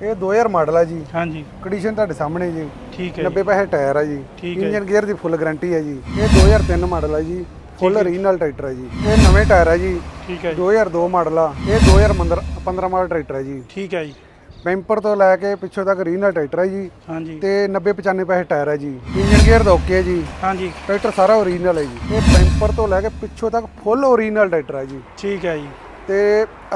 ਇਹ 2000 ਮਾਡਲ ਆ ਜੀ ਹਾਂਜੀ ਕੰਡੀਸ਼ਨ ਤੁਹਾਡੇ ਸਾਹਮਣੇ ਜੀ ਠੀਕ ਹੈ 90 ਪੈਸੇ ਟਾਇਰ ਆ ਜੀ ਠੀਕ ਹੈ ਇੰਜਨ ਗੇਅਰ ਦੀ ਫੁੱਲ ਗਾਰੰਟੀ ਹੈ ਜੀ ਇਹ 2003 ਮਾਡਲ ਆ ਜੀ ਫੁੱਲ ਓਰੀਜਨਲ ਟਰੈਕਟਰ ਹੈ ਜੀ ਇਹ ਨਵੇਂ ਟਾਇਰ ਆ ਜੀ ਠੀਕ ਹੈ ਜੀ 2002 ਮਾਡਲ ਆ ਇਹ 2015 ਮਾਡਲ ਟਰੈਕਟਰ ਹੈ ਜੀ ਠੀਕ ਹੈ ਜੀ ਬੈਂਪਰ ਤੋਂ ਲੈ ਕੇ ਪਿੱਛੋਂ ਤੱਕ ਓਰੀਜਨਲ ਟਰੈਕਟਰ ਹੈ ਜੀ ਹਾਂਜੀ ਤੇ 90 95 ਪੈਸੇ ਟਾਇਰ ਹੈ ਜੀ ਇੰਜਨ ਗੇਅਰ ਦਾ ਓਕੇ ਹੈ ਜੀ ਹਾਂਜੀ ਟਰੈਕਟਰ ਸਾਰਾ ਓਰੀਜਨਲ ਹੈ ਜੀ ਇਹ ਬੈਂਪਰ ਤੋਂ ਲੈ ਕੇ ਪਿੱਛੋਂ ਤੱਕ ਫੁੱਲ ਓਰੀਜਨਲ ਟਰੈਕਟਰ ਹੈ ਜੀ ਠੀਕ ਹੈ ਜੀ ਤੇ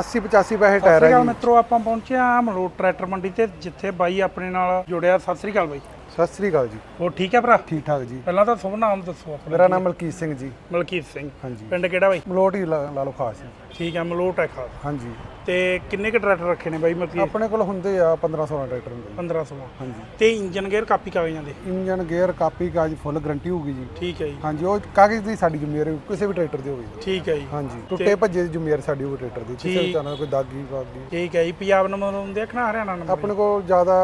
80 85 ਪੈਸੇ ਸਤਿ ਟਾਇਰ ਸ੍ਰੀ ਹੈ ਅਕਾਲ ਜੀ। ਮਿੱਤਰੋ ਆਪਾਂ ਪਹੁੰਚੇ ਆ ਮਲੋਟ ਟਰੈਕਟਰ ਮੰਡੀ ਤੇ ਜਿੱਥੇ ਬਾਈ ਆਪਣੇ ਨਾਲ ਜੁੜਿਆ। ਸਤਿ ਸ੍ਰੀ ਅਕਾਲ ਬਾਈ। ਸਤਿ ਸ੍ਰੀ ਅਕਾਲ ਜੀ। ਹੋਰ ਠੀਕ ਹੈ ਭਰਾ? ਠੀਕ ਠਾਕ ਜੀ। ਪਹਿਲਾਂ ਤਾਂ ਸ਼ੁਭ ਨਾਮ ਦੱਸੋ ਆਪਣਾ ਮੇਰਾ ਨਾਮ ਮਲਕੀਤ ਸਿੰਘ ਜੀ। ਮਲਕੀਤ ਸਿੰਘ। ਹਾਂਜੀ। ਪਿੰਡ ਕਿਹੜਾ ਬਾਈ? ਮਲੋਟ ਹੀ ਲਾ ਲਾ ਲਓ ਖਾਸ। ਠੀਕ ਹੈ ਮਲੋਟ ਹੈ ਖਾਸ। ਹਾਂਜੀ। ਤੇ ਕਿੰਨੇ ਕ ਟਰੈਕਟਰ ਰੱਖੇ ਨੇ ਬਾਈ ਮਤਲਬ ਆਪਣੇ ਕੋਲ ਹੁੰਦੇ ਆ 15 16 ਟਰੈਕਟਰ ਹੁੰਦੇ 15 16 ਹਾਂਜੀ। ਤੇ ਇੰਜਨ ਗੇਅਰ ਕਾਪੀ ਕਾਗਜ਼ਾਂ ਦੇ? ਇੰਜਨ ਗੇਅਰ ਕਾਪੀ ਕਾਜ ਫੁੱਲ ਗਾਰੰਟੀ ਹੋਊਗੀ ਜੀ। ਠੀਕ ਹੈ ਜੀ। ਹਾਂਜੀ ਉਹ ਕਾਗਜ਼ ਦੀ ਸਾਡੀ ਜ਼ਿੰਮੇਵਾਰੀ ਕਿਸੇ ਵੀ ਟਰੈਕਟਰ ਦੀ ਹੋਵੇ ਠੀਕ ਹੈ ਜੀ। ਹਾਂਜੀ ਟੁੱਟੇ ਭੱਜੇ ਦੀ ਜ਼ਿੰਮੇਵਾਰੀ ਸਾਡੀ ਹੋਵੇ ਟਰੈਕਟਰ ਦੀ। ਕਿਸੇ ਵੀ ਤਰ੍ਹਾਂ ਦਾ ਕੋਈ ਦਾਗੀ ਬਾਗੀ। ਠੀਕ ਹੈ ਜੀ ਪੰਜਾਬ ਨੰਬਰ ਹੁੰਦੇ ਆ ਕਿ ਨਾ ਹਰਿਆਣਾ ਨੰਬਰ ਆਪਣੇ ਕੋਲ ਜ਼ਿਆਦਾ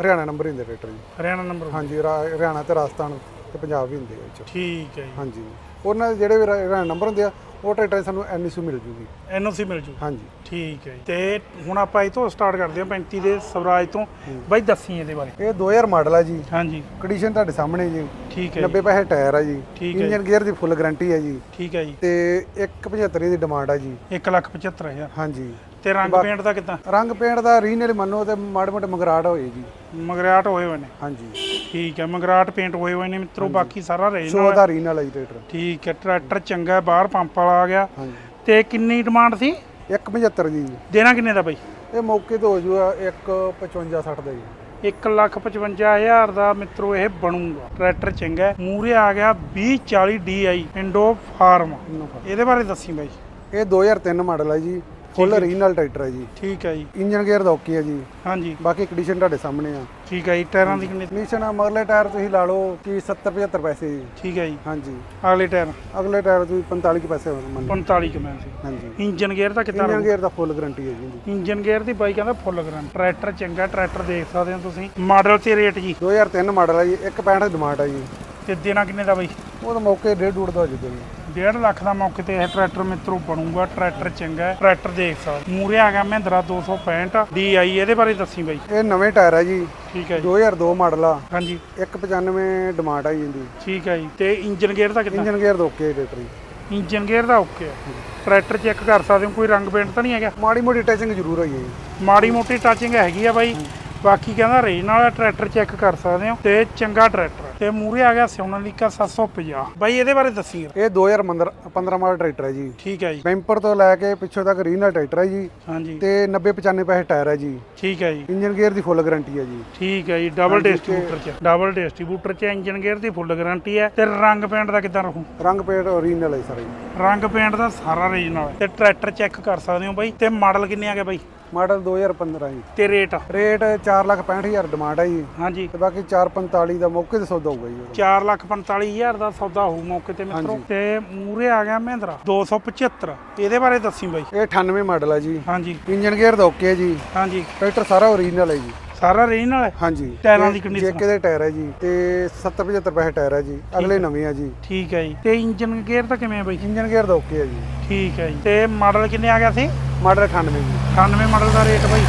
ਹਰਿਆਣਾ ਨੰਬਰ ਹੁੰਦੇ ਟਰੈਕਟਰ ਜੀ। ਹਰਿਆਣਾ ਨੰਬਰ ਹਾਂਜੀ ਹਰਿਆਣਾ ਤੇ ਰਾਜਸਥਾਨ ਤੇ ਪੰਜਾਬ ਵੀ ਹੁੰਦੇ ਆ ਠੀਕ ਹੈ ਜੀ। ਹਾਂਜੀ। ਉਹਨਾਂ ਦੇ ਜਿਹੜੇ ਵੀ ਹਰਿਆਣਾ ਨੰਬਰ ਹੁੰਦੇ ਆ ਉਹ ਟਰੈਕਟਰ ਸਾਨੂੰ ਐਨਐਸਯੂ ਮਿਲ ਜੂਗੀ। ਐਨਓਸੀ ਮਿਲ ਜੂ। ਹਾਂਜੀ। ਠੀਕ ਹੈ ਜੀ। ਤੇ ਹੁਣ ਆਪਾਂ ਇਹ ਤੋਂ ਸਟਾਰਟ ਕਰਦੇ ਹਾਂ 35 ਦੇ ਸਵਰਾਜ ਤੋਂ। ਬਾਈ ਦੱਸੀ ਇਹਦੇ ਬਾਰੇ। ਇਹ 2000 ਮਾਡਲ ਆ ਜੀ। ਹਾਂਜੀ। ਕੰਡੀਸ਼ਨ ਤੁਹਾਡੇ ਸਾਹਮਣੇ ਜੀ। ਠੀਕ ਹੈ ਜੀ, 90 ਪੈਸੇ ਟਾਇਰ ਆ ਜੀ। ਠੀਕ ਹੈ ਇੰਜਨ ਗੇਅਰ ਦੀ ਫੁੱਲ ਗਾਰੰਟੀ ਹੈ ਜੀ। ਠੀਕ ਹੈ ਜੀ। ਤੇ 175 ਦੀ ਡਿਮਾਂਡ ਆ ਜੀ। 175000 ਹਾਂਜੀ। ਤੇ ਰੰਗ ਪੇਂਟ ਦਾ ਕਿਦਾਂ? ਰੰਗ ਪੇਂਟ ਦਾ ਰੀਨਲ ਮੰਨੋ ਤੇ ਮਾੜੇ ਮੋਟੇ ਮਗਰਾਟ ਹੋਏ ਜੀ। ਮਗਰਾਟ ਹੋਏ ਹੋਏ ਨੇ? ਹਾਂਜੀ। ਠੀਕ ਹੈ ਮਗਰਾਟ ਪੇਂਟ ਹੋਏ ਹੋਏ ਨੇ ਮਿੱਤਰੋ ਬਾਕੀ ਸਾਰਾ ਰਹੇ ਸੋ ਦਾ ਰੀਨਲ ਆ ਜੀ ਟਰੈਕਟਰ। ਠੀਕ ਹੈ ਟਰੈਕਟਰ ਚੰਗਾ ਬਾਹਰ ਪੰਪ ਵਾਲਾ ਆ ਗਿਆ। ਤੇ ਕਿੰਨੀ ਡਿਮਾਂਡ ਸੀ? 175 ਜੀ। ਦੇਣਾ ਕਿੰਨੇ ਦਾ ਬਾਈ? ਇਹ ਮੌਕੇ ਤੇ ਹੋ ਜੂਗਾ 155 60 ਦਾ ਜੀ। 155000 ਦਾ ਮਿੱਤਰੋ ਇਹ ਬਣੂਗਾ। ਟਰੈਕਟਰ ਚੰਗਾ ਮੂਰੇ ਆ ਗਿਆ 2040 DI ਇੰਡੋ ਫਾਰਮ। ਇਹਦੇ ਬਾਰੇ ਦੱਸੀ ਬਾਈ। ਇਹ 2003 ਮਾਡਲ ਹੈ ਜੀ। ਫੁੱਲ ਰੀਨਲ ਟਰੈਕਟਰ ਹੈ ਜੀ। ਠੀਕ ਹੈ ਜੀ। ਇੰਜਨ ਗੇਅਰ ਦਾ ਓਕੇ ਹੈ ਜੀ। ਹਾਂਜੀ। ਬਾਕੀ ਕੰਡੀਸ਼ਨ ਤੁਹਾਡੇ ਸਾਹਮਣੇ ਆ। ਠੀਕ ਹੈ ਜੀ ਟਾਇਰਾਂ ਦੀ ਕਿੰਨੀ ਕੰਡੀਸ਼ਨ ਆ ਮਗਲੇ ਟਾਇਰ ਤੁਸੀਂ ਲਾ ਲਓ ਕਿ 70 75 ਪੈਸੇ ਜੀ। ਠੀਕ ਹੈ ਜੀ। ਹਾਂਜੀ। ਅਗਲੇ ਟਾਇਰ ਅਗਲੇ ਟਾਇਰ ਤੁਸੀਂ 45 ਕੁ ਪੈਸੇ ਮੰਨ 45 ਕਮੈਂ ਸੀ ਹਾਂਜੀ। ਇੰਜਨ ਗੇਅਰ ਦਾ ਕਿੱਦਾਂ ਇੰਜਨ ਗੇਅਰ ਦਾ ਫੁੱਲ ਗਾਰੰਟੀ ਹੈ ਜੀ। ਇੰਜਨ ਗੇਅਰ ਦੀ ਬਾਈ ਕਹਿੰਦਾ ਫੁੱਲ ਗਰੰਟ ਟਰੈਕਟਰ ਚੰਗਾ ਟਰੈਕਟਰ ਦੇਖ ਸਕਦੇ ਹੋ ਤੁਸੀਂ। ਮਾਡਲ ਤੇ ਰੇਟ ਜੀ। 2003 ਮਾਡਲ ਹੈ ਜੀ 165 ਡਿਮਾਂਡ ਹੈ ਜੀ। ਤੇ ਦੇਣਾ ਕਿੰਨੇ ਦਾ ਬਾਈ? ਉਹ ਤਾਂ ਮੌਕੇ ਡੇਢ ਡੂੜ ਦਾ ਹੋ ਜੂਗਾ ਜੀ। 1.5 ਲੱਖ ਦਾ ਮੌਕੇ ਤੇ ਇਹ ਟਰੈਕਟਰ ਮਿੱਤਰੋ ਬਣੂਗਾ ਟਰੈਕਟਰ ਚੰਗਾ ਹੈ ਟਰੈਕਟਰ ਦੇਖ ਸਕਦੇ ਮੂਰੇ ਆ ਗਿਆ ਮਹਿੰਦਰਾ 265 DI ਇਹਦੇ ਬਾਰੇ ਦੱਸੀ ਬਾਈ। ਇਹ ਨਵੇਂ ਟਾਇਰ ਹੈ ਜੀ। ਠੀਕ ਹੈ ਜੀ। 2002 ਮਾਡਲ ਆ। ਹਾਂਜੀ। 195 ਡਿਮਾਂਡ ਆ ਜੀ ਇਹਦੀ। ਠੀਕ ਹੈ ਜੀ। ਤੇ ਇੰਜਨ ਗੇਅਰ ਦਾ ਕਿੰਨਾ ਇੰਜਨ ਗੇਅਰ ਦਾ ਓਕੇ ਟਰੈਕਟਰ ਇੰਜਨ ਗੇਅਰ ਦਾ ਓਕੇ ਹੈ। ਟਰੈਕਟਰ ਚੈੱਕ ਕਰ ਸਕਦੇ ਹੋ ਕੋਈ ਰੰਗ ਪੇਂਟ ਤਾਂ ਨਹੀਂ ਹੈਗਾ? ਮਾੜੀ ਮੋਟੀ ਟੈਚਿੰਗ ਜ਼ਰੂਰ ਹੋਈ ਹੈ ਜੀ। ਮਾੜੀ ਮੋਟੀ ਟੱਚਿੰਗ ਹੈਗੀ ਆ ਬਾਈ। ਬਾਕੀ ਕਹਿੰਦਾ ਰੇਜ ਨਾਲ ਟਰੈਕਟਰ ਚੈੱਕ ਕਰ ਸਕਦੇ ਹੋ। ਤੇ ਚੰਗਾ ਟਰੈਕਟਰ। ਤੇ ਮੂਰੇ ਆ ਗਿਆ ਸੋਨਾਲੀਕਾ 750 ਬਾਈ ਇਹਦੇ ਬਾਰੇ ਦੱਸੀ। ਇਹ 2015 15 ਮਾਡਲ ਟਰੈਕਟਰ ਹੈ ਜੀ। ਠੀਕ ਹੈ ਜੀ। ਬੈਂਪਰ ਤੋਂ ਲੈ ਕੇ ਪਿੱਛੋਂ ਤੱਕ ਰੀਨਲ ਟਰੈਕਟਰ ਹੈ ਜੀ। ਹਾਂਜੀ। ਤੇ 90 95 ਪੈਸੇ ਟਾਇਰ ਹੈ ਜੀ। ਠੀਕ ਹੈ ਜੀ। ਇੰਜਨ ਗੇਅਰ ਦੀ ਫੁੱਲ ਗਾਰੰਟੀ ਹੈ ਜੀ। ਠੀਕ ਹੈ ਜੀ ਡਬਲ ਡਿਸਟ੍ਰੀਬਿਊਟਰ ਚ ਡਬਲ ਡਿਸਟ੍ਰੀਬਿਊਟਰ ਚ ਇੰਜਨ ਗੇਅਰ ਦੀ ਫੁੱਲ ਗਾਰੰਟੀ ਹੈ। ਤੇ ਰੰਗ ਪੇਂਟ ਦਾ ਕਿੱਦਾਂ ਰਹੂ ਰੰਗ ਪੇਂਟ ਓਰੀਜਨਲ ਹੈ ਸਾਰਾ ਜੀ। ਰੰਗ ਪੇਂਟ ਦਾ ਸਾਰਾ ਰੀਜਨਲ ਤੇ ਟਰੈਕਟਰ ਚੈੱਕ ਕਰ ਸਕਦੇ ਹੋ ਬਾਈ। ਤੇ ਮਾਡਲ ਕਿੰਨੇ ਆ ਗਏ ਬਾਈ? ਮਾਡਲ 2015 ਜੀ। ਤੇ ਰੇਟ? ਰੇਟ 465000 ਡਿਮਾਂਡ ਹੈ ਜੀ। ਹਾਂਜੀ। ਤੇ ਬਾਕੀ 445 ਦਾ ਮੌਕੇ ਤੇ ਸੌਦਾ ਹੋਊਗਾ ਜੀ ਉਹਦਾ। 4 ਲੱਖ 45000 ਦਾ ਸੌਦਾ ਹੋਊ ਮੌਕੇ ਤੇ ਮਿੱਤਰੋ। ਤੇ ਮੂਰੇ ਆ ਗਿਆ ਮਹਿੰਦਰਾ। 275 ਇਹਦੇ ਬਾਰੇ ਦੱਸੀ ਬਾਈ। ਇਹ 98 ਮਾਡਲ ਹੈ ਜੀ। ਹਾਂਜੀ। ਇੰਜਨ ਗੇਅਰ ਦਾ ਓਕੇ ਹੈ ਜੀ। ਹਾਂਜੀ। ਟਰੈਕਟਰ ਸਾਰਾ ਓਰੀਜਨਲ ਹੈ ਜੀ। ਸਾਰਾ ਰੀਜਨਲ ਹੈ? ਹਾਂਜੀ। ਟਾਇਰਾਂ ਦੀ condition? ਜੇਕੇ ਦੇ ਟਾਇਰ ਹੈ ਜੀ ਤੇ 70 75 ਪੈਸੇ ਟਾਇਰ ਹੈ ਜੀ ਅਗਲੇ ਨਵੇਂ ਆ ਜੀ। ਠੀਕ ਹੈ ਜੀ। ਤੇ ਇੰਜਨ ਗੇਅਰ ਤਾਂ ਕਿਵੇਂ ਹੈ ਬਾਈ? ਇੰਜਨ ਗੇਅਰ ਦਾ ਓਕੇ ਹੈ ਜੀ। ਠੀਕ ਹੈ ਜੀ। ਤੇ ਮਾਡਲ ਕਿੰਨੇ ਆ ਗਿਆ ਸੀ? ਮਾਡਲ 98 ਜੀ। 98 ਮਾਡਲ ਦਾ ਰੇਟ ਬਾਈ?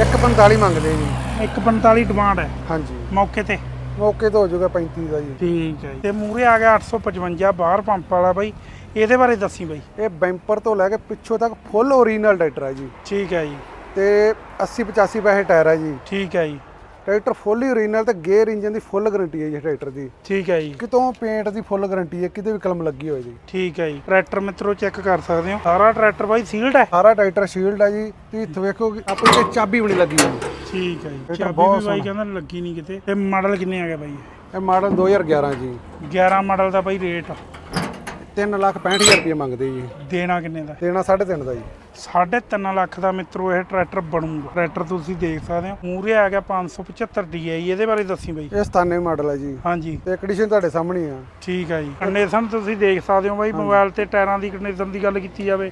145 ਮੰਗਦੇ ਜੀ। 145 ਡਿਮਾਂਡ ਹੈ? ਹਾਂਜੀ। ਮੌਕੇ ਤੇ? ਮੌਕੇ ਤੇ ਹੋ ਜਾਊਗਾ 35 ਦਾ ਜੀ। ਠੀਕ ਹੈ। ਤੇ ਮੂਰੇ ਆ ਗਿਆ 855 ਬਾਹਰ ਪੰਪ ਵਾਲਾ ਬਾਈ। ਇਹਦੇ ਬਾਰੇ ਦੱਸੀ ਬਾਈ। ਇਹ ਬੈਂਪਰ ਤੋਂ ਲੈ ਕੇ ਪਿੱਛੋਂ ਤੱਕ ਫੁੱਲ ਓਰੀਜਨਲ ਟਰੈਕਟਰ ਹੈ ਜੀ। ਠੀਕ ਹੈ ਜੀ। ਤੇ 80 85 ਪੈਸੇ ਟਾਇਰ ਹੈ ਜੀ। ਠੀਕ ਹੈ ਜੀ। ਟਰੈਕਟਰ ਫੁੱਲ ਓਰੀਜਨਲ ਤੇ ਗੇਅਰ ਇੰਜਨ ਦੀ ਫੁੱਲ ਗਾਰੰਟੀ ਹੈ ਜੀ ਟਰੈਕਟਰ ਦੀ। ਠੀਕ ਹੈ ਜੀ। ਕਿਤੋਂ ਪੇਂਟ ਦੀ ਫੁੱਲ ਗਾਰੰਟੀ ਹੈ ਕਿਤੇ ਵੀ ਕਲਮ ਲੱਗੀ ਹੋਏ ਜੀ। ਠੀਕ ਹੈ ਜੀ। ਟਰੈਕਟਰ ਮਿੱਤਰੋ ਚੈੱਕ ਕਰ ਸਕਦੇ ਹੋ। ਸਾਰਾ ਟਰੈਕਟਰ ਬਾਈ ਸੀਲਡ ਹੈ? ਸਾਰਾ ਟਰੈਕਟਰ ਸ਼ੀਲਡ ਹੈ ਜੀ। ਤੁਸੀਂ ਇੱਥੇ ਵੇਖੋ ਕਿ ਆਪਣੀ ਤੇ ਚਾਬੀ ਬਣੀ ਲੱਗੀ ਹੋਈ। ਠੀਕ ਹੈ ਜੀ। ਚਾਬੀ ਵੀ ਬਾਈ ਕਹਿੰਦਾ ਲੱਗੀ ਨਹੀਂ ਕਿਤੇ। ਤੇ ਮਾਡਲ ਕਿੰਨੇ ਆ ਗਿਆ ਬਾਈ? ਇਹ ਮਾਡਲ 2011 ਜੀ। 11 ਮਾਡਲ ਦਾ ਬਾਈ ਰੇਟ 3 ਲੱਖ 65000 ਰੁਪਏ ਮੰਗਦੇ ਜੀ। ਦੇਣਾ ਕਿੰਨੇ ਦਾ? ਦੇਣਾ 3.5 ਦਾ ਜੀ। 3.5 ਲੱਖ ਦਾ ਮਿੱਤਰੋ ਇਹ ਟਰੈਕਟਰ ਬਣੂਗਾ। ਟਰੈਕਟਰ ਤੁਸੀਂ ਦੇਖ ਸਕਦੇ ਹੋ। ਮੂਰੇ ਆ ਗਿਆ 575 DI ਇਹਦੇ ਬਾਰੇ ਦੱਸੀ ਬਾਈ। ਇਹ 97 ਮਾਡਲ ਹੈ ਜੀ। ਹਾਂਜੀ। ਤੇ ਕੰਡੀਸ਼ਨ ਤੁਹਾਡੇ ਸਾਹਮਣੇ ਆ। ਠੀਕ ਹੈ ਜੀ। ਕੰਡੀਸ਼ਨ ਤੁਸੀਂ ਦੇਖ ਸਕਦੇ ਹੋ ਬਾਈ ਮੋਬਾਈਲ ਤੇ ਟਾਇਰਾਂ ਦੀ ਕੰਡੀਸ਼ਨ ਦੀ ਗੱਲ ਕੀਤੀ ਜਾਵੇ।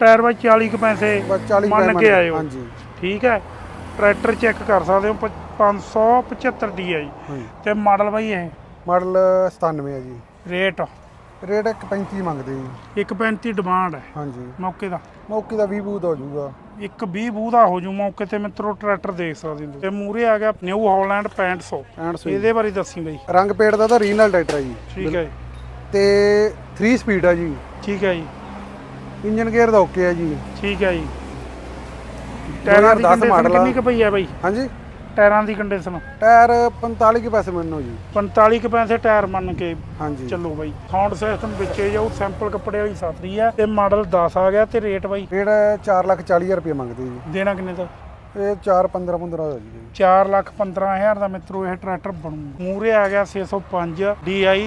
ਟਾਇਰ ਬਾਈ 40 ਕੁ ਪੈਸੇ ਬਸ 40 ਮੰਨ ਕੇ ਆਇਓ। ਹਾਂਜੀ। ਠੀਕ ਹੈ ਟਰੈਕਟਰ ਚੈੱਕ ਕਰ ਸਕਦੇ ਹੋ ਪ- 575 DI ਤੇ ਮਾਡਲ ਬਾਈ ਇਹ? ਮਾਡਲ 97 ਹੈ ਜੀ। ਰੇਟ ਰੇਟ 135 ਮੰਗਦੇ ਜੀ। 135 ਡਿਮਾਂਡ ਹੈ। ਹਾਂਜੀ। ਮੌਕੇ ਦਾ। ਮੌਕੇ ਦਾ 20 ਬੂਤ ਹੋ ਜਾਊਗਾ। ਇੱਕ 20 ਬੂਹ ਦਾ ਹੋ ਜੂ ਮੌਕੇ ਤੇ ਮਿੱਤਰੋ ਟਰੈਕਟਰ ਦੇਖ ਸਕਦੇ ਹੋ ਤੇ ਮੂਰੇ ਆ ਗਿਆ ਨਿਊ ਹਾਲੈਂਡ 6500 ਐਂਡ ਸਵਿੰਗ ਇਹਦੇ ਬਾਰੇ ਦੱਸੀ ਬਈ। ਰੰਗ ਪੇੜ ਦਾ ਤਾਂ ਰੀਜਨਲ ਟਰੈਕਟਰ ਹੈ ਜੀ। ਠੀਕ ਹੈ ਜੀ, ਤੇ 3 ਸਪੀਡ ਆ ਜੀ। ਠੀਕ ਹੈ ਜੀ। ਇੰਜਨ ਗੇਅਰ ਦਾ ਓਕੇ ਹੈ ਜੀ। ਠੀਕ ਹੈ ਜੀ। ਟਾਇਰਾਂ ਦੀ 2010 ਕੰਡੀਸ਼ਨ ਮਾਡਲ ਆ। ਕਿੰਨੀ ਕੁ ਪਈ ਆ ਬਈ? ਹਾਂਜੀ। ਟਾਇਰਾਂ ਦੀ ਕੰਡੀਸ਼ਨ ਟਾਇਰ 45 ਕੇ ਪੈਸੇ ਮੰਨੋ ਜੀ। 45 ਕੁ ਪੈਸੇ ਟਾਇਰ ਮੰਨ ਕੇ ਹਾਂਜੀ। ਚੱਲੋ ਬਾਈ। ਸਾਊਂਡ ਸਿਸਟਮ ਵਿੱਚੇ ਜਾਊ ਸੈਂਪਲ ਕੱਪੜੇ ਵਾਲੀ ਸਾਤਰੀ ਆ ਤੇ ਮਾਡਲ 10 ਆ ਗਿਆ ਤੇ ਰੇਟ ਬਾਈ। ਰੇਟ 4 ਲੱਖ 40 ਹਜ਼ਾਰ ਰੁਪਏ ਮੰਗਦੇ ਜੀ। ਦੇਣਾ ਕਿੰਨੇ ਦਾ? ਇਹ 4 15 15 ਦਾ ਜੀ। 4 ਲੱਖ 15000 ਦਾ ਮਿੱਤਰੋ ਇਹ ਟਰੈਕਟਰ ਬਣੂ ਮੂਰੇ ਆ ਗਿਆ 605 DI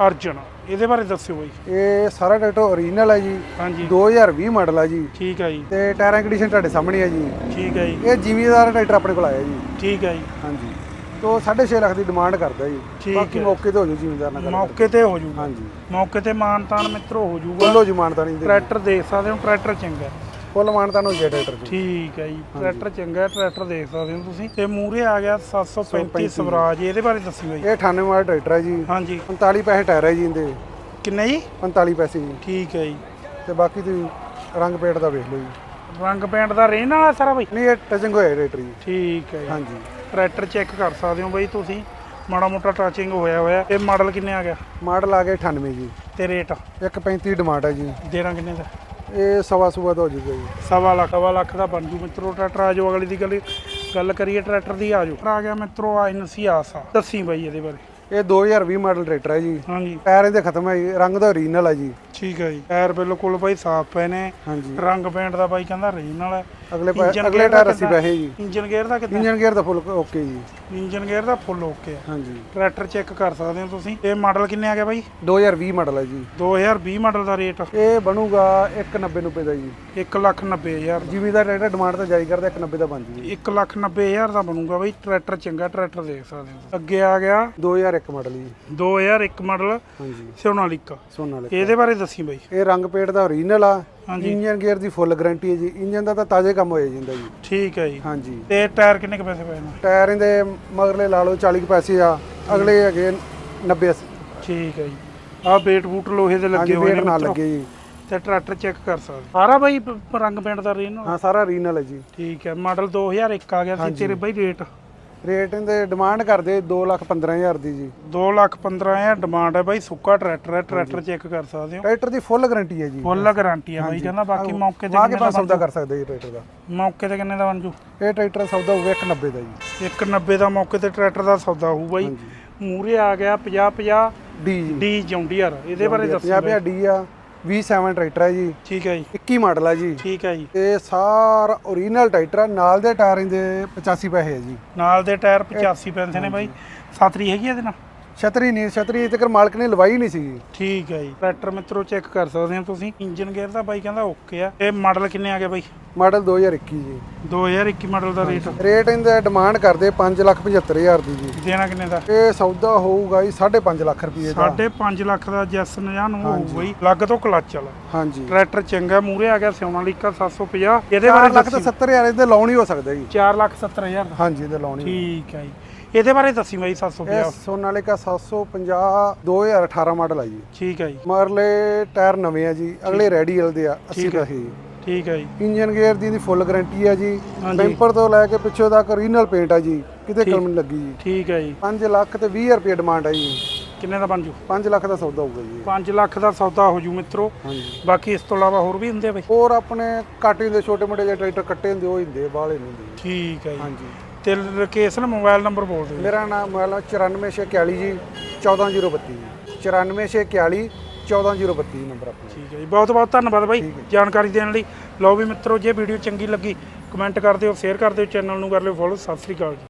ਅਰਜਨ ਇਹਦੇ ਬਾਰੇ ਦੱਸਿਓ ਬਾਈ। ਇਹ ਸਾਰਾ ਟਰੈਕਟਰ ਓਰੀਜਨਲ ਹੈ ਜੀ। ਹਾਂਜੀ। 2020 ਮਾਡਲ ਹੈ ਜੀ। ਠੀਕ ਹੈ ਜੀ। ਤੇ ਟਾਇਰਾਂ ਕੰਡੀਸ਼ਨ ਤੁਹਾਡੇ ਸਾਹਮਣੇ ਹੈ ਜੀ। ਠੀਕ ਹੈ ਜੀ। ਇਹ ਜ਼ਿਮੀਦਾਰ ਟਰੈਕਟਰ ਆਪਣੇ ਕੋਲ ਆਇਆ ਜੀ। ਠੀਕ ਹੈ ਜੀ। ਹਾਂਜੀ। ਤੋਂ 6.5 ਲੱਖ ਦੀ ਡਿਮਾਂਡ ਕਰਦਾ ਜੀ। ਠੀਕ ਬਾਕੀ। ਮੌਕੇ ਤੇ ਹੋ ਜੂ ਜ਼ਿਮੀਦਾਰ ਨਾਲ ਮੌਕੇ ਤੇ ਹੋ ਜੂਗਾ ਹਾਂਜੀ। ਮੌਕੇ ਤੇ ਮਾਨਤਾਨ ਮਿੱਤਰੋ ਹੋ ਜੂਗਾ ਫੁੱਲੋ ਜੀ ਮਾਨਤਾ ਨਹੀਂ ਦੇ ਟਰੈਕਟਰ ਦੇਖ ਸਕਦੇ ਹੋ ਟਰੈਕਟਰ ਚੰਗਾ। ਫੁੱਲ ਮਾਨਤਾ ਨੂੰ ਜੇ ਟਰੈਕਟਰ ਜੀ ਠੀਕ ਹੈ ਜੀ ਟਰੈਕਟਰ ਚੰਗਾ ਟਰੈਕਟਰ ਦੇਖ ਸਕਦੇ ਹੋ ਤੁਸੀਂ। ਤੇ ਮੂਰੇ ਆ ਗਿਆ 735 ਸਵਰਾਜ ਇਹਦੇ ਬਾਰੇ ਦੱਸਿਓ ਬਾਈ ਇਹ 98 ਮਾਡਲ ਟਰੈਕਟਰ ਹੈ ਜੀ। ਹਾਂਜੀ। 45 ਪੈਸੇ ਟਾਇਰ ਹੈ ਜੀ ਇਹਦੇ। ਕਿੰਨੇ ਜੀ? 45 ਪੈਸੇ ਜੀ। ਠੀਕ ਹੈ ਜੀ। ਤੇ ਬਾਕੀ ਤੁਸੀਂ ਰੰਗ ਪੇਟ ਦਾ ਵੇਖ ਲਓ ਜੀ। ਰੰਗ ਪੈਂਟ ਦਾ ਰੇਨ ਵਾਲਾ ਸਾਰਾ ਬਾਈ? ਨਹੀਂ ਇਹ ਟਚਿੰਗ ਹੋਇਆ ਟਰੈਕਟਰ ਜੀ। ਠੀਕ ਹੈ ਜੀ। ਹਾਂਜੀ। ਟਰੈਕਟਰ ਚੈੱਕ ਕਰ ਸਕਦੇ ਹੋ ਬਾਈ ਤੁਸੀਂ। ਮਾੜਾ ਮੋਟਾ ਟੱਚਿੰਗ ਹੋਇਆ ਹੋਇਆ। ਇਹ ਮਾਡਲ ਕਿੰਨੇ ਆ ਗਿਆ? ਮਾਡਲ ਆ ਗਿਆ 98 ਜੀ। ਤੇ ਰੇਟ 135 ਡਿਮਾਂਡ ਹੈ ਜੀ। ਦੇਣਾ ਕਿੰਨੇ ਦਾ? ਇਹ ਸਵਾ ਸੂਆ ਦਾ ਹੋ ਜੂਗਾ ਜੀ। ਸਵਾ ਲੱਖ ਸਵਾ ਲੱਖ ਦਾ ਬਣ ਜੂ ਮਿੱਤਰੋ ਟਰੈਕਟਰ ਆ ਜਾਓ ਅਗਲੀ ਦੀ ਗੱਲ ਗੱਲ ਕਰੀਏ ਟਰੈਕਟਰ ਦੀ ਆ ਜਾਓ। ਆ ਗਿਆ ਮਿੱਤਰੋ ਆਇਨਸੀ ਆਸਾ ਦੱਸੀ ਬਾਈ ਇਹਦੇ ਬਾਰੇ। ਇਹ 2020 ਮਾਡਲ ਟਰੈਕਟਰ ਹੈ ਜੀ। ਹਾਂਜੀ। ਟਾਇਰ ਇਹਦੇ ਖਤਮ ਹੈ ਜੀ ਰੰਗ ਦਾ ਓਰੀਜਨਲ ਹੈ ਜੀ। ਠੀਕ ਹੈ ਜੀ। ਟਾਇਰ ਬਿਲਕੁਲ ਬਾਈ ਸਾਫ਼ ਪਏ ਨੇ। ਹਾਂਜੀ। ਰੰਗ ਪੇਂਟ ਦਾ ਬਾਈ ਕਹਿੰਦਾ ਰੀਜਨਲ ਹੈ ਅਗਲੇ ਪੈ- ਅਗਲੇ ਦਾ ਟਾਇਰ 80 ਕਿੱਦਾਂ? ਪੈਸੇ ਜੀ। ਇੰਜਨ ਗੇਅਰ ਦਾ ਕਿੰਨਾ ਇੰਜਨ ਗੇਅਰ ਦਾ ਫੁੱਲ ਓਕੇ ਜੀ। ਇੰਜਨ ਗੇਅਰ ਦਾ ਫੁੱਲ ਓਕੇ ਆ। ਹਾਂਜੀ। ਟਰੈਕਟਰ ਚੈੱਕ ਕਰ ਸਕਦੇ ਹੋ ਤੁਸੀਂ। ਇਹ ਮਾਡਲ ਕਿੰਨੇ ਆ ਗਿਆ ਬਾਈ? 2020 ਮਾਡਲ ਹੈ ਜੀ। 2020 ਮਾਡਲ ਦਾ ਰੇਟ ਇਹ ਬਣੂਗਾ 190 90 ਦਾ ਜੀ। 190000 ਜਿਵੇਂ ਦਾ ਟਰੈਕਟਰ ਡਿਮਾਂਡ ਤਾਂ ਜਾਰੀ ਕਰਦਾ 190 ਦਾ ਬਣ ਜੀ 190000 ਦਾ ਬਣੂਗਾ ਬਾਈ। ਟਰੈਕਟਰ ਚੰਗਾ ਟਰੈਕਟਰ ਦੇਖ ਸਕਦੇ ਹੋ। ਅੱਗੇ ਆ ਗਿਆ 2001 ਮਾਡਲ ਜੀ। 2001 ਮਾਡਲ ਹਾਂਜੀ। ਸੋਨਾਲੀਕਾ। ਸੋਨਾ ਵਾਲੇ ਇਹਦੇ ਬਾਰੇ ਦੱਸੀ ਬਾਈ। ਇਹ ਰੰਗ ਪੇਟ ਦਾ ਓਰੀਜਨਲ ਆ। ਇੰਜਨ ਗੇਅਰ ਦੀ ਫੁੱਲ ਗਾਰੰਟੀ ਹੈ ਜੀ। ਇੰਜਨ ਦਾ ਤਾਂ ਤਾਜ਼ੇ ਕੰਮ ਹੋਇਆ ਜਾਂਦਾ ਜੀ। ਠੀਕ ਹੈ ਜੀ। ਹਾਂਜੀ। ਤੇ ਟਾਇਰ ਕਿੰਨੇ ਕੁ ਪੈਸੇ ਪਏ ਨੇ? ਟਾਇਰ ਇਹਦੇ ਮਗਰਲੇ ਲਾ ਲਓ 40 ਕੁ ਪੈਸੇ ਆ। ਅਗਲੇ ਹੈਗੇ 90 80 ਠੀਕ ਹੈ ਜੀ। ਆਹ ਬੇਟ ਬੂਟ ਲੋਹੇ ਦੇ ਲੱਗੇ ਹੋਏ ਨੇ ਨਾਲ। ਲੱਗੇ ਜੀ। ਤੇ ਟਰੈਕਟਰ ਚੈੱਕ ਕਰ ਸਕਦੇ। ਸਾਰਾ ਬਾਈ ਰੰਗ ਪੇਂਟ ਦਾ ਰੇਨ ਹਾਂ ਸਾਰਾ ਓਰੀਜਨਲ ਹੈ ਜੀ। ਠੀਕ ਹੈ। ਮਾਡਲ 2001 ਆ ਗਿਆ ਸੀ ਤੇਰੇ ਬਾਈ ਰੇਟ ਰੇਟ ਇਹਦੇ ਡਿਮਾਂਡ ਕਰਦੇ 2 ਲੱਖ 15000 ਦੀ ਜੀ। 2 ਲੱਖ 15000 ਡਿਮਾਂਡ ਹੈ ਬਾਈ ਸੁੱਕਾ ਟਰੈਕਟਰ ਹੈ ਟਰੈਕਟਰ ਚੈੱਕ ਕਰ ਸਕਦੇ ਹੋ। ਟਰੈਕਟਰ ਦੀ ਫੁੱਲ ਗਾਰੰਟੀ ਹੈ ਜੀ। ਫੁੱਲ ਗਾਰੰਟੀ ਹੈ ਬਾਈ ਕਹਿੰਦਾ ਬਾਕੀ ਮੌਕੇ ਤੇ ਕਿੰਨੇ ਦਾ ਸੌਦਾ ਕਰ ਸਕਦੇ ਜੀ ਟਰੈਕਟਰ ਦਾ। ਮੌਕੇ ਤੇ ਕਿੰਨੇ ਦਾ ਬਣ ਜੂ? ਇਹ ਟਰੈਕਟਰ ਸੌਦਾ ਹੋਊਗਾ 190 ਦਾ ਜੀ। 190 ਦਾ ਮੌਕੇ ਤੇ ਟਰੈਕਟਰ ਦਾ ਸੌਦਾ ਹੋਊ ਬਾਈ। ਮੂਰੇ ਆ ਗਿਆ 50 50 ਡੀ ਜੀ। ਡੀ ਜੌਂਡੀਅਰ ਇਹਦੇ ਬਾਰੇ ਦੱਸੋ। 50 ਡੀ ਆ। 27 ਟਰੈਕਟਰ ਹੈ ਜੀ। ਠੀਕ ਹੈ ਜੀ। 21 ਮਾਡਲ ਹੈ ਜੀ। ਠੀਕ ਹੈ ਜੀ। ਇਹ ਸਾਰਾ ਓਰੀਜਨਲ ਟਰੈਕਟਰ ਆ ਨਾਲ ਦੇ ਟਾਇਰ ਇਹਦੇ 85 ਪੈਸੇ ਹੈ ਜੀ। ਨਾਲ ਦੇ ਟਾਇਰ 85 ਪੈਂਦੇ ਨੇ ਬਾਈ। ਸਾਤਰੀ ਹੈਗੀ ਇਹਦੇ ਨਾਲ? ਛਤਰੀ ਨਹੀਂ ਛਤਰੀ ਤੱਕ ਮਾਲਕ ਨੇ ਲਵਾਈ ਨਹੀਂ ਸੀ ਠੀਕ ਹੈ ਜੀ। ਟਰੈਕਟਰ ਮਿੱਤਰੋ ਚੈੱਕ ਕਰ ਸਕਦੇ ਹੋ ਤੁਸੀਂ। ਇੰਜਨ ਗੇਅਰ ਦਾ ਬਾਈ ਕਹਿੰਦਾ ਓਕੇ ਆ। ਇਹ ਮਾਡਲ ਕਿੰਨੇ ਆ ਗਏ ਬਾਈ? ਮਾਡਲ 2021 ਜੀ। 2021 ਮਾਡਲ ਦਾ ਰੇਟ ਰੇਟ ਇਹਦਾ ਡਿਮਾਂਡ ਕਰਦੇ 575000 ਦੀ ਜੀ। ਦੇਣਾ ਕਿੰਨੇ ਦਾ? ਇਹ ਸੌਦਾ ਹੋਊਗਾ ਜੀ 5.5 ਲੱਖ ਰੁਪਏ ਦਾ। 5.5 ਲੱਖ ਦਾ ਜੈਸ ਨਜਾਨ ਹੋਊ ਬਾਈ। ਲੱਗ ਤੋਂ ਕਲੱਚ ਵਾਲਾ। ਹਾਂਜੀ। ਟਰੈਕਟਰ ਚੰਗਾ ਮੂਰੇ ਆ ਗਿਆ ਸੋਨਾਲੀਕਾ 750 ਇਹਦੇ 4 ਬਾਰੇ ਲੱਖ ਤਾਂ 70000 ਇਹਦੇ ਲਾਉਣ ਹੀ ਹੋ ਸਕਦਾ ਜੀ। 4 ਲੱਖ 70000 ਦਾ। ਹਾਂਜੀ ਇਹਦੇ ਲਾਉਣੀ ਠੀਕ ਹੈ ਜੀ। ਇਹਦੇ ਬਾਰੇ ਦੱਸੀ ਬਾਈ 750 ਇਹ ਸੋਨਾਲਿਕਾ 750 2018 ਮਾਡਲ ਆ ਜੀ। ਠੀਕ ਹੈ ਜੀ। ਮਰਲੇ ਟਾਇਰ ਨਵੇਂ ਆ ਜੀ ਅਗਲੇ ਰੈਡੀਅਲ ਦੇ ਆ 80 ਠੀਕ ਹੈ। ਠੀਕ ਹੈ ਜੀ। ਇੰਜਨ ਗੇਅਰ ਦੀ ਦੀ ਫੁੱਲ ਗਾਰੰਟੀ ਆ ਜੀ। ਬੈਂਪਰ ਤੋਂ ਲੈ ਕੇ ਪਿੱਛੋਂ ਤੱਕ ਓਰੀਜਨਲ ਪੇਂਟ ਆ ਜੀ। ਕਿਤੇ ਕਲਮ ਨਹੀਂ ਲੱਗੀ ਜੀ। ਠੀਕ ਹੈ ਜੀ। 5 ਲੱਖ ਤੇ 20 ਰੁਪਏ ਡਿਮਾਂਡ ਆ ਜੀ। ਕਿੰਨੇ ਦਾ ਬਣ ਜੂ? 5 ਲੱਖ ਦਾ ਸੌਦਾ ਹੋਊਗਾ ਜੀ। 5 ਲੱਖ ਦਾ ਸੌਦਾ ਹੋ ਜੂ ਮਿੱਤਰੋ। ਹਾਂਜੀ। ਬਾਕੀ ਇਸ ਤੋਂ ਇਲਾਵਾ ਹੋਰ ਵੀ ਹੁੰਦੇ ਆ ਬਾਈ? ਹੋਰ ਆਪਣੇ ਕਾਟੇ ਦੇ ਛੋਟੇ ਮੋਟੇ ਜਿਹੇ ਟਰੈਕਟਰ ਕੱਟੇ ਹੁੰਦੇ ਉਹ ਹੁੰਦੇ ਨਹੀਂ ਹੁੰਦੇ ਜੀ। ਠੀਕ ਹੈ ਜੀ। ਹਾਂਜੀ। ਤੇ ਲੋਕੇਸ਼ਨ ਮੋਬਾਈਲ ਨੰਬਰ ਬੋਲ ਦਿਓ ਮੇਰਾ ਨਾਮ ਮੋਬਾਈਲ 94641 ਜੀ 14032 ਜੀ। 94641 14032 ਨੰਬਰ ਆਪਣਾ। ਠੀਕ ਹੈ ਜੀ। ਬਹੁਤ ਬਹੁਤ ਧੰਨਵਾਦ ਬਾਈ ਜਾਣਕਾਰੀ ਦੇਣ ਲਈ। ਲਓ ਵੀ ਮਿੱਤਰੋ ਜੇ ਵੀਡੀਓ ਚੰਗੀ ਲੱਗੀ ਕਮੈਂਟ ਕਰ ਦਿਓ ਸ਼ੇਅਰ ਕਰ ਦਿਓ ਚੈਨਲ ਨੂੰ ਕਰ ਲਿਓ ਫੋਲੋ ਸਤਿ ਸ੍ਰੀ ਅਕਾਲ ਜੀ।